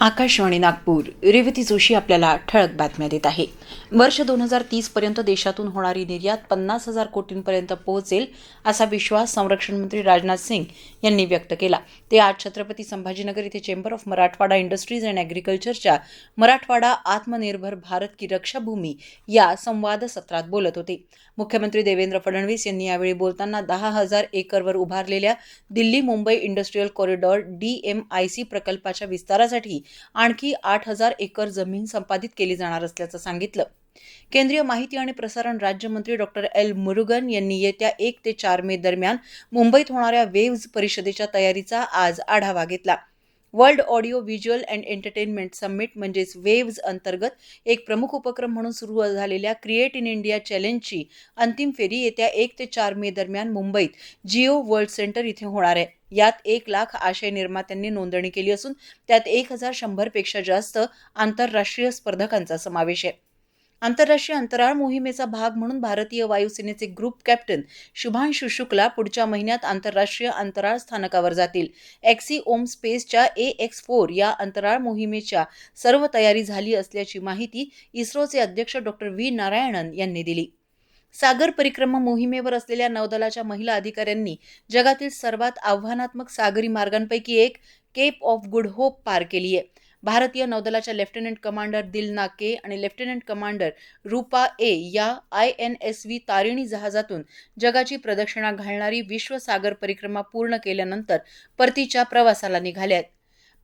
आकाशवाणी नागपूर. रेवती जोशी आपल्याला ठळक बातम्या देत आहे. वर्ष दोन हजार तीस पर्यंत देशातून होणारी निर्यात पन्नास हजार कोटींपर्यंत पोहोचेल असा विश्वास संरक्षण मंत्री राजनाथ सिंग यांनी व्यक्त केला. ते आज छत्रपती संभाजीनगर येथे chamber of Marathwada industries and अॅग्रिकल्चरच्या Marathwada आत्मनिर्भर भारत की रक्षाभूमी या संवाद सत्रात बोलत होते. मुख्यमंत्री देवेंद्र फडणवीस यांनी यावेळी बोलताना दहा हजार एकरवर उभारलेल्या Delhi Mumbai industrial corridor DMIC प्रकल्पाच्या विस्तारासाठी आणखी आठ हजार एकर जमीन संपादित केली जाणार असल्याचं सांगितलं. केंद्रीय माहिती आणि प्रसारण राज्यमंत्री डॉक्टर एल. मुरुगन यांनी येत्या एक ते चार मे दरम्यान मुंबईत होणाऱ्या वेव्ज परिषदेच्या तयारीचा आज आढावा घेतला. World audio visual and entertainment summit म्हणजेच वेव्ज अंतर्गत एक प्रमुख उपक्रम म्हणून सुरू झालेल्या क्रिएट इन इंडिया चॅलेंजची अंतिम फेरी येत्या एक ते चार मे दरम्यान मुंबईत जिओ वर्ल्ड सेंटर इथे होणार आहे. यात एक लाख आशय निर्मात्यांनी नोंदणी केली असून त्यात एक हजार शंभरपेक्षा जास्त आंतरराष्ट्रीय स्पर्धकांचा समावेश आहे. आंतरराष्ट्रीय अंतराळ मोहिमेचा भाग म्हणून भारतीय वायुसेनेचे ग्रुप कॅप्टन शुभांशु शुक्ला पुढच्या महिन्यात आंतरराष्ट्रीय अंतराळ स्थानकावर जातील. एक्सी ओम स्पेसच्या ए एक्स फोर या अंतराळ मोहिमेच्या सर्व तयारी झाली असल्याची माहिती इस्रोचे अध्यक्ष डॉक्टर व्ही नारायणन यांनी दिली. सागर परिक्रमा मोहिमेवर असलेल्या नौदलाच्या महिला अधिकाऱ्यांनी जगातील सर्वात आव्हानात्मक सागरी मार्गांपैकी एक केप ऑफ गुड होप पार केली आहे. भारतीय नौदलाच्या लेफ्टनंट कमांडर दिलना के आणि लेफ्टनंट कमांडर रूपा ए या I N S V Tarini जहाजातून जगाची प्रदक्षिणा घालणारी विश्वसागर परिक्रमा पूर्ण केल्यानंतर परतीच्या प्रवासाला निघाल्या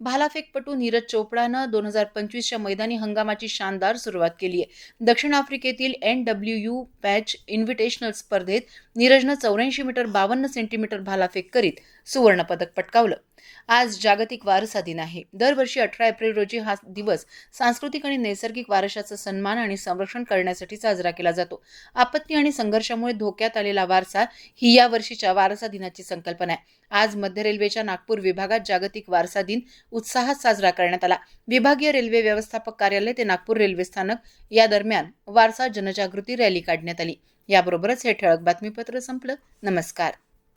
भालाफेकपटू नीरज चोपडानं दोन हजार पंचवीसच्या मैदानी हंगामाची शानदार सुरुवात केली आहे. दक्षिण आफ्रिकेतील N W U Potch invitational स्पर्धेत नीरजनं चौऱ्याऐंशी मीटर बावन्न सेंटीमीटर भालाफेक करीत सुवर्णपदक पटकावलं. आज जागतिक वारसा दिन आहे. दरवर्षी अठरा एप्रिल रोजी हा दिवस सांस्कृतिक आणि नैसर्गिक वारशाचा सन्मान आणि संरक्षण करण्यासाठी साजरा केला जातो. आपत्ती आणि संघर्षामुळे धोक्यात आलेला वारसा ही या वर्षीच्या वारसा दिनाची संकल्पना आहे. आज मध्य रेल्वेच्या नागपूर विभागात जागतिक वारसा दिन उत्साहात साजरा करण्यात आला. विभागीय रेल्वे व्यवस्थापक कार्यालय ते नागपूर रेल्वे स्थानक या दरम्यान वारसा जनजागृती रॅली काढण्यात आली. याबरोबरच हे ठळक बातमीपत्र संपलं. नमस्कार.